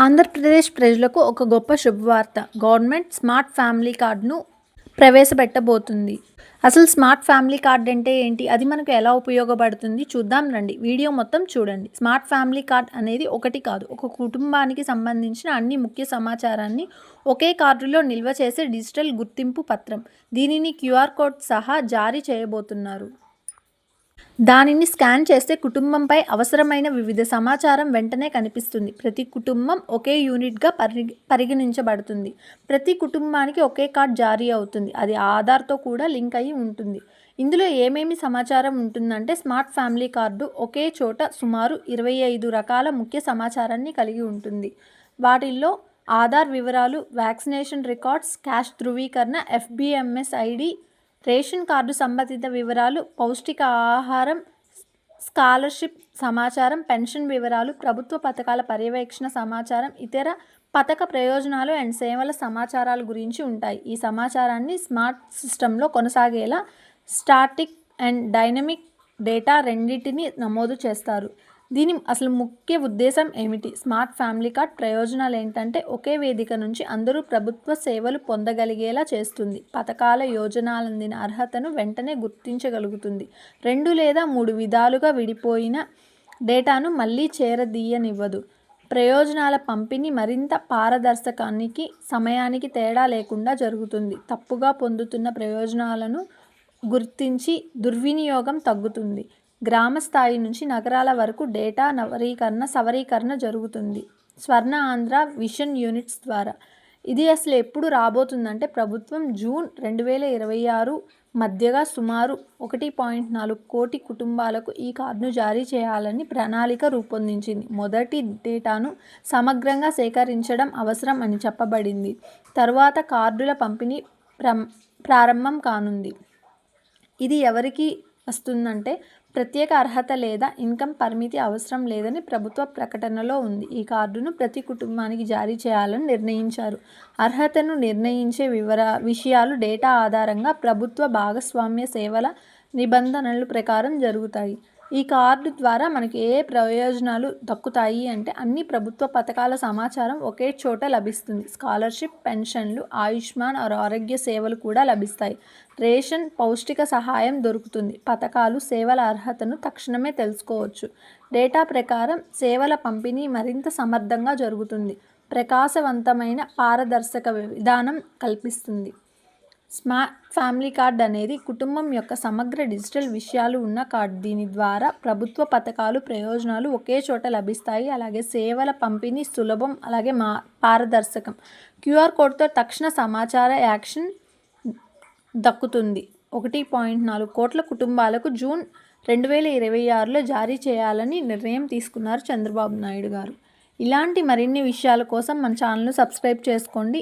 ఆంధ్రప్రదేశ్ ప్రజలకు ఒక గొప్ప శుభవార్త. గవర్నమెంట్ స్మార్ట్ ఫ్యామిలీ కార్డును ప్రవేశపెట్టబోతుంది. అసలు స్మార్ట్ ఫ్యామిలీ కార్డ్ అంటే ఏంటి? అది మనకు ఎలా ఉపయోగపడుతుంది? చూద్దాం రండి. వీడియో మొత్తం చూడండి. స్మార్ట్ ఫ్యామిలీ కార్డ్ అనేది ఒకటి కాదు. ఒక కుటుంబానికి సంబంధించిన అన్ని ముఖ్య సమాచారాన్ని ఒకే కార్డులో నిల్వ చేసే డిజిటల్ గుర్తింపు పత్రం. దీనిని క్యూఆర్ కోడ్ సహా జారీ చేయబోతున్నారు. దానిని స్కాన్ చేస్తే కుటుంబంపై అవసరమైన వివిధ సమాచారం వెంటనే కనిపిస్తుంది. ప్రతి కుటుంబం ఒకే యూనిట్గా పరి పరిగణించబడుతుంది. ప్రతి కుటుంబానికి ఒకే కార్డ్ జారీ అవుతుంది. అది ఆధార్తో కూడా లింక్ అయి ఉంటుంది. ఇందులో ఏమేమి సమాచారం ఉంటుందంటే స్మార్ట్ ఫ్యామిలీ కార్డు ఒకే చోట సుమారు ఇరవై ఐదు రకాల ముఖ్య సమాచారాన్ని కలిగి ఉంటుంది. వాటిల్లో ఆధార్ వివరాలు వ్యాక్సినేషన్ రికార్డ్స్ క్యాష్ ధృవీకరణ ఎఫ్బిఎంఎస్ ఐడి రేషన్ కార్డు సంబంధిత వివరాలు పౌష్టిక ఆహారం స్కాలర్షిప్ సమాచారం పెన్షన్ వివరాలు ప్రభుత్వ పథకాల పర్యవేక్షణ సమాచారం ఇతర పథక ప్రయోజనాలు అండ్ సేవల సమాచారాల గురించి ఉంటాయి. ఈ సమాచారాన్ని స్మార్ట్ సిస్టంలో కొనసాగేలా స్టాటిక్ అండ్ డైనమిక్ డేటా రెండింటిని నమోదు చేస్తారు. దీని అసలు ముఖ్య ఉద్దేశం ఏమిటి? స్మార్ట్ ఫ్యామిలీ కార్డ్ ప్రయోజనాలు ఏంటంటే ఒకే వేదిక నుంచి అందరూ ప్రభుత్వ సేవలు పొందగలిగేలా చేస్తుంది. పథకాల యోజనాలందిన అర్హతను వెంటనే గుర్తించగలుగుతుంది. రెండు లేదా మూడు విధాలుగా విడిపోయిన డేటాను మళ్ళీ చేరదీయనివ్వదు. ప్రయోజనాల పంపిణీ మరింత పారదర్శకానికి సమయానికి తేడా లేకుండా జరుగుతుంది. తప్పుగా పొందుతున్న ప్రయోజనాలను గుర్తించి దుర్వినియోగం తగ్గుతుంది. గ్రామ స్థాయి నుంచి నగరాల వరకు డేటా నవరీకరణ సవరీకరణ జరుగుతుంది. స్వర్ణ ఆంధ్ర విషన్ యూనిట్స్ ద్వారా. ఇది అసలు ఎప్పుడు రాబోతుందంటే ప్రభుత్వం జూన్ రెండు వేల ఇరవై ఆరు మధ్యగా సుమారు ఒకటి పాయింట్ నాలుగు కోటి కుటుంబాలకు ఈ కార్డును జారీ చేయాలని ప్రణాళిక రూపొందించింది. మొదటి డేటాను సమగ్రంగా సేకరించడం అవసరం అని చెప్పబడింది. తరువాత కార్డుల పంపిణీ ప్ర ప్రారంభం కానుంది. ఇది ఎవరికి వస్తుందంటే ప్రత్యేక అర్హత లేదా ఇన్కమ్ పరిమితి అవసరం లేదని ప్రభుత్వ ప్రకటనలో ఉంది. ఈ కార్డును ప్రతి కుటుంబానికి జారీ చేయాలని నిర్ణయించారు. అర్హతను నిర్ణయించే వివర విషయాలు డేటా ఆధారంగా ప్రభుత్వ భాగస్వామ్య సేవల నిబంధనల ప్రకారం జరుగుతాయి. ఈ కార్డు ద్వారా మనకి ఏ ప్రయోజనాలు దక్కుతాయి అంటే అన్ని ప్రభుత్వ పథకాల సమాచారం ఒకే చోట లభిస్తుంది. స్కాలర్షిప్ పెన్షన్లు ఆయుష్మాన్ ఆర్ ఆరోగ్య సేవలు కూడా లభిస్తాయి. రేషన్ పౌష్టిక సహాయం దొరుకుతుంది. పథకాలు సేవల అర్హతను తక్షణమే తెలుసుకోవచ్చు. డేటా ప్రకారం సేవల పంపిణీ మరింత సమర్థంగా జరుగుతుంది. ప్రకాశవంతమైన పారదర్శక విధానం కల్పిస్తుంది. స్మార్ట్ ఫ్యామిలీ కార్డ్ అనేది కుటుంబం యొక్క సమగ్ర డిజిటల్ విషయాలు ఉన్న కార్డ్. దీని ద్వారా ప్రభుత్వ పథకాలు ప్రయోజనాలు ఒకే చోట లభిస్తాయి. అలాగే సేవల పంపిణీ సులభం అలాగే మా పారదర్శకం. క్యూఆర్ కోడ్తో తక్షణ సమాచార యాక్షన్ దక్కుతుంది. ఒకటి పాయింట్ నాలుగు కోట్ల కుటుంబాలకు జూన్ రెండు వేల ఇరవై ఆరులో జారీ చేయాలని నిర్ణయం తీసుకున్నారు చంద్రబాబు నాయుడు గారు. ఇలాంటి మరిన్ని విషయాల కోసం మన ఛానల్ను సబ్స్క్రైబ్ చేసుకోండి.